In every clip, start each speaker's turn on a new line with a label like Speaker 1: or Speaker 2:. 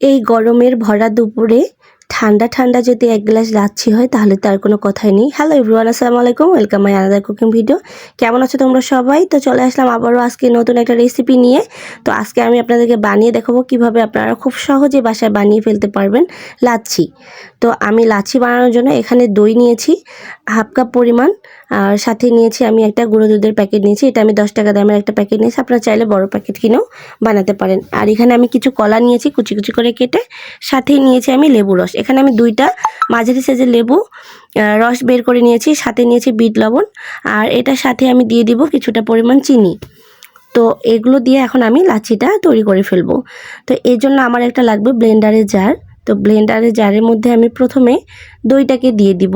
Speaker 1: এই গরমের ভরা দুপুরে ঠান্ডা ঠান্ডা যদি এক গ্লাস লাচ্ছি হয়, তাহলে তার কোনো কথাই নেই। হ্যালো এভরিওয়ান আসসালামু আলাইকুম welcome my another cooking video কেমন আছো তোমরা সবাই? তো চলে আসলাম আবারও আজকে নতুন একটা রেসিপি নিয়ে। তো আজকে আমি আপনাদেরকে বানিয়ে দেখাবো কীভাবে আপনারা খুব সহজে বাসায় বানিয়ে ফেলতে পারবেন লাচ্ছি। তো আমি লাচ্ছি বানানোর জন্য এখানে দই নিয়েছি, হাফ কাপ পরিমাণ আর সাথে নিয়েছি আমি একটা গুঁড়ো দুধের প্যাকেট নিয়েছি। এটা আমি দশ টাকা দামের একটা প্যাকেট নিয়েছি। আপনারা চাইলে বড় প্যাকেট কিনেও বানাতে পারেন। আর এখানে আমি কিছু কলা নিয়েছি কুচি কুচি করে কেটে। সাথেই নিয়েছি আমি লেবু রস। এখানে আমি দুইটা মাঝারি সাইজের লেবু রস বের করে নিয়েছি। সাথে নিয়েছি বিট লবণ। আর এটার সাথে আমি দিয়ে দিব কিছুটা পরিমাণ চিনি। তো এগুলো দিয়ে এখন আমি লাচ্ছিটা তৈরি করে ফেলব। তো এর জন্য আমার একটা লাগবে ব্লেন্ডারের জার। তো ব্লেন্ডারের জারের মধ্যে আমি প্রথমে দইটাকে দিয়ে দিব।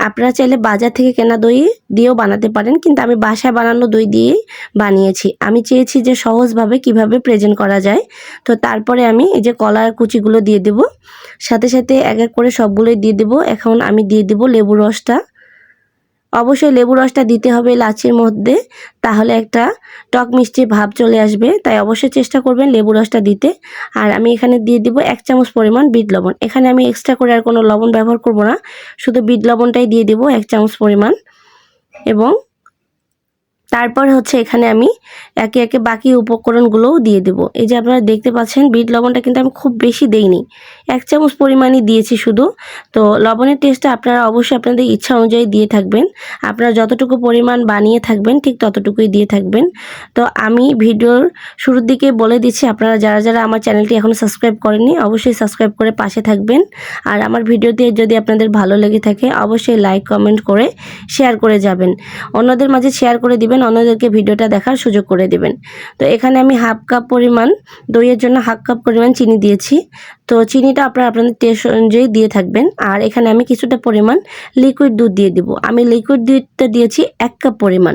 Speaker 1: আপনারা চাইলে বাজার থেকে কেনা দই দিয়েও বানাতে পারেন, কিন্তু আমি বাসায় বানানো দই দিয়েই বানিয়েছি। আমি চেয়েছি যে সহজভাবে কীভাবে প্রেজেন্ট করা যায়। তো তারপরে আমি এই যে কলার কুচিগুলো দিয়ে দেব। সাথে সাথে এক এক করে সবগুলোই দিয়ে দেব। এখন আমি দিয়ে দেব লেবু রসটা। অবশ্যই লেবু রসটা দিতে হবে লাচির মধ্যে, তাহলে একটা টক মিষ্টি ভাব চলে আসবে, তাই অবশ্যই চেষ্টা করবেন লেবু রসটা দিতে। আর আমি এখানে দিয়ে দিব এক চামচ পরিমাণ বিট লবণ। এখানে আমি এক্সট্রা করে আর কোনো লবণ ব্যবহার করব না, শুধু বিট লবণটাই দিয়ে দিব এক চামচ পরিমাণ। এবং তারপর হচ্ছে এখানে আমি একে একে বাকি উপকরণগুলোও দিয়ে দেব। এই যে আপনারা দেখতে পাচ্ছেন, বিট লবণটা কিন্তু আমি খুব বেশি দেইনি। এক চামচ পরিমাণই দিয়েছি শুধু। তো লবণের টেস্টটা আপনারা অবশ্যই আপনাদের ইচ্ছা অনুযায়ী দিয়ে থাকবেন। আপনারা যতটুকু পরিমাণ বানিয়ে থাকবেন, ঠিক ততটুকুই দিয়ে থাকবেন। তো আমি ভিডিওর শুরুর দিকে বলে দিচ্ছি, আপনারা যারা যারা আমার চ্যানেলটি এখনও সাবস্ক্রাইব করেননি, অবশ্যই সাবস্ক্রাইব করে পাশে থাকবেন। আর আমার ভিডিওটি যদি আপনাদের ভালো লেগে থাকে, অবশ্যই লাইক কমেন্ট করে শেয়ার করে যাবেন। অন্যদের মাঝে শেয়ার করে দিবেন। দিবেন, অন্যদেরকে ভিডিওটা দেখার সুযোগ করে দিবেন। তো এখানে আমি হাফ কাপ পরিমাণ দইয়ের জন্য হাফ কাপ পরিমাণ চিনি দিয়েছি। তো চিনিটা আপনারা আপনাদের টেস্ট অনুযায়ী দিয়ে থাকবেন। আর এখানে আমি কিছুটা পরিমাণ লিকুইড দুধ দিয়ে দিব। আমি লিকুইড দুধটা দিয়েছি এক কাপ পরিমাণ।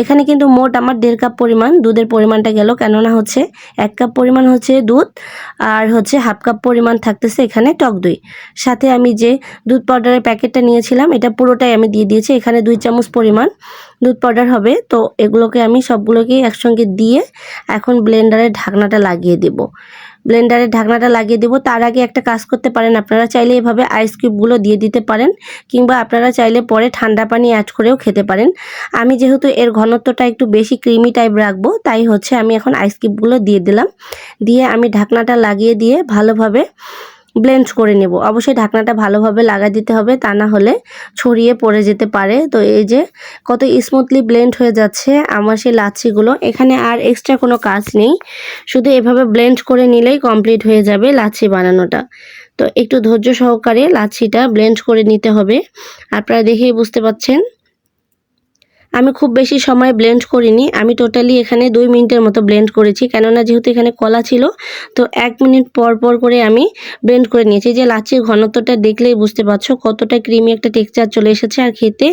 Speaker 1: এখানে কিন্তু মোট আমার দেড় কাপ পরিমাণ দুধের পরিমাণটা গেল। কেননা হচ্ছে এক কাপ পরিমাণ হচ্ছে দুধ, আর হচ্ছে হাফ কাপ পরিমাণ থাকতেছে এখানে টক দই। সাথে আমি যে দুধ পাউডারের প্যাকেটটা নিয়েছিলাম, এটা পুরোটাই আমি দিয়ে দিয়েছি। এখানে দুই চামচ পরিমাণ দুধ পাউডার হবে, তো এগুলোকে আমি সবগুলোকেই একসঙ্গে দিয়ে এখন ব্লেন্ডারের ঢাকনাটা লাগিয়ে দেব। ব্লেন্ডারের ঢাকনাটা লাগিয়ে দেবো, তার আগে একটা কাজ করতে পারেন, আপনারা চাইলে এভাবে আইস কিউবগুলো দিয়ে দিতে পারেন, কিংবা আপনারা চাইলে পরে ঠান্ডা পানি অ্যাড করেও খেতে পারেন। আমি যেহেতু এর ঘনত্বটা একটু বেশি ক্রিমি টাইপ রাখব, তাই হচ্ছে আমি এখন আইস কিউবগুলো দিয়ে দিলাম। দিয়ে আমি ঢাকনাটা লাগিয়ে দিয়ে ভালোভাবে ব্লেন্ড করে নেব। অবশ্যই ঢাকনাটা ভালোভাবে লাগা দিতে হবে, তা না হলে ছড়িয়ে পড়ে যেতে পারে। তো এই যে কত স্মুথলি ব্লেন্ড হয়ে যাচ্ছে আমার সেই লাচ্ছিগুলো। এখানে আর এক্সট্রা কোনো কাজ নেই। শুধু এভাবে ব্লেন্ড করে নিলেই কমপ্লিট হয়ে যাবে লাচ্ছি বানানোটা। তো একটু ধৈর্য সহকারে লাচ্ছিটা ব্লেন্ড করে নিতে হবে। আপনারা দেখেই বুঝতে পাচ্ছেন। আমি খুব বেশি সময় ব্লেন্ড করিনি। আমি টোটালি এখানে দুই মিনিটের মতো ব্লেন্ড করেছি, কেননা যেহেতু এখানে কলা ছিল, তো এক মিনিট পর পর করে আমি ব্লেন্ড করে নিয়েছি। যে লাচির ঘনত্বটা দেখলেই বুঝতে পারছ, কতটা ক্রিমি একটা টেক্সচার চলে এসেছে আর খেতে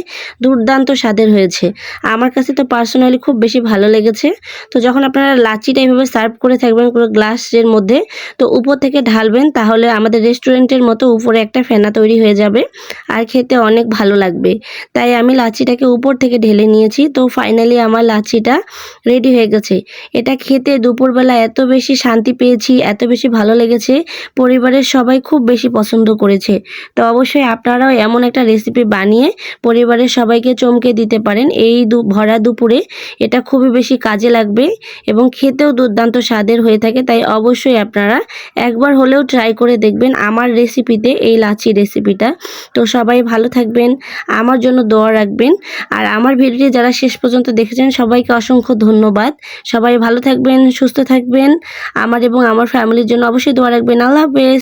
Speaker 1: দুর্দান্ত স্বাদের হয়েছে। আমার কাছে তো পার্সোনালি খুব বেশি ভালো লেগেছে। তো যখন আপনারা লাচিটা এইভাবে সার্ভ করে থাকবেন কোনো গ্লাসের মধ্যে, তো উপর থেকে ঢালবেন, তাহলে আমাদের রেস্টুরেন্টের মতো উপরে একটা ফেনা তৈরি হয়ে যাবে, আর খেতে অনেক ভালো লাগবে। তাই আমি লাচিটাকে উপর থেকে ঢেলে নিয়েছি। তো ফাইনালি আমার লাচিটা রেডি হয়ে গেছে। এটা খেতে দুপুরবেলা এত বেশি শান্তি পেয়েছি, এত বেশি ভালো লেগেছে। পরিবারের সবাই খুব বেশি পছন্দ করেছে। তো অবশ্যই আপনারাও এমন একটা রেসিপি বানিয়ে পরিবারের সবাইকে চমকে দিতে পারেন। এই দু, ভরা দুপুরে এটা খুবই বেশি কাজে লাগবে এবং খেতেও দুর্দান্ত স্বাদের হয়ে থাকে। তাই অবশ্যই আপনারা একবার হলেও ট্রাই করে দেখবেন আমার রেসিপিতে এই লাচি রেসিপিটা তো সবাই ভালো থাকবেন, আমার জন্য দোয়া রাখবেন। আর আমার ভিডিও ভিডিওটি যারা শেষ পর্যন্ত দেখেছেন, সবাইকে অসংখ্য ধন্যবাদ। সবাই ভালো থাকবেন, সুস্থ থাকবেন। আমার এবং আমার ফ্যামিলির জন্য অবশ্যই দোয়া রাখবেন। আল্লাহ হাফেজ।